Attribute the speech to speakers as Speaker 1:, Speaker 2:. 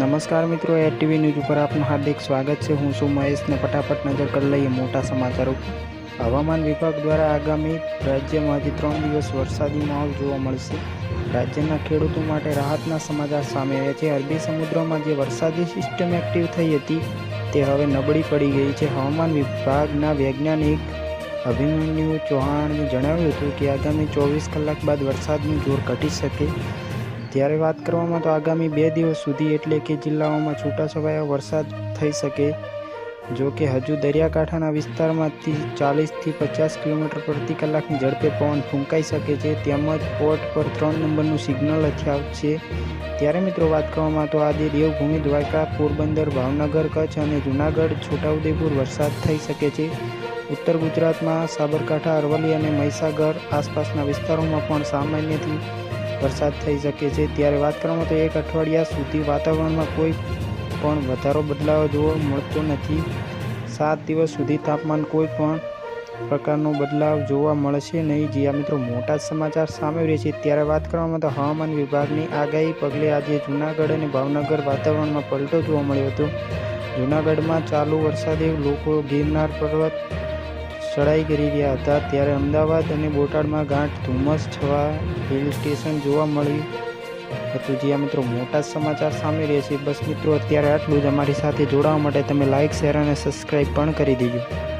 Speaker 1: નમસ્કાર મિત્રો TV news ઉપર આપનું હાર્દિક સ્વાગત છે. હું છું મહેશને ફટાફટ નજર કરી લઈએ મોટા સમાચારો. હવામાન વિભાગ દ્વારા આગામી રાજ્યમાં હજી ત્રણ દિવસ વરસાદી માહોલ જોવા મળશે. રાજ્યના ખેડૂતો માટે રાહતના સમાચાર સામે આવ્યા છે. અરબી સમુદ્રમાં જે વરસાદી સિસ્ટમ એક્ટિવ થઈ હતી, તે હવે નબળી પડી ગઈ છે. હવામાન વિભાગના વૈજ્ઞાનિક અભિમન્યુ ચૌહાણે જણાવ્યું હતું કે આગામી ચોવીસ કલાક બાદ વરસાદનું જોર ઘટી શકે. ત્યારે વાત કરવામાં તો આગામી બે દિવસ સુધી એટલે કે જિલ્લાઓમાં છૂટાછવાયા વરસાદ થઈ શકે, જો કે હજુ દરિયાકાંઠાના વિસ્તારમાંથી ચાલીસથી પચાસ કિલોમીટર પ્રતિ કલાકની ઝડપે પવન ફૂંકાઈ શકે છે. તેમજ પોર્ટ પર ત્રણ નંબરનું સિગ્નલ આવશે ત્યારે મિત્રો વાત કરવામાં તો આજે દેવભૂમિ, દ્વારકા, પોરબંદર, ભાવનગર, કચ્છ અને જૂનાગઢ, છોટાઉદેપુર વરસાદ થઈ શકે છે. ઉત્તર ગુજરાતમાં સાબરકાંઠા, અરવલ્લી અને મહીસાગર આસપાસના વિસ્તારોમાં પણ સામાન્યથી વરસાદ થઈ શકે છે. ત્યારે વાત કરવામાં તો એક અઠવાડિયા સુધી વાતાવરણમાં કોઈ પણ વધારો, બદલાવ જોવા મળતો નથી. સાત દિવસ સુધી તાપમાન કોઈ પણ પ્રકારનો બદલાવ જોવા મળશે નહીં. જ્યાં મિત્રો, મોટા સમાચાર સામે રહે છે. ત્યારે વાત કરવામાં તો હવામાન વિભાગની આગાહી પગલે આજે જૂનાગઢ અને ભાવનગર વાતાવરણમાં પલટો જોવા મળ્યો હતો. જૂનાગઢમાં ચાલુ વરસાદે લોકો ગિરનાર પર્વત ચડાઈ કરી રહ્યા હતા. ત્યારે અમદાવાદ અને બોટાદમાં ગાંઠ ધુમ્મસ છવા હિલ સ્ટેશન જોવા મળ્યું હતું. જ્યાં મિત્રો, મોટા સમાચાર સામે રહે છે. બસ મિત્રો, અત્યારે આટલું જ. અમારી સાથે જોડાવા માટે તમે લાઇક શેર અને સબસ્ક્રાઈબ પણ કરી દેજો.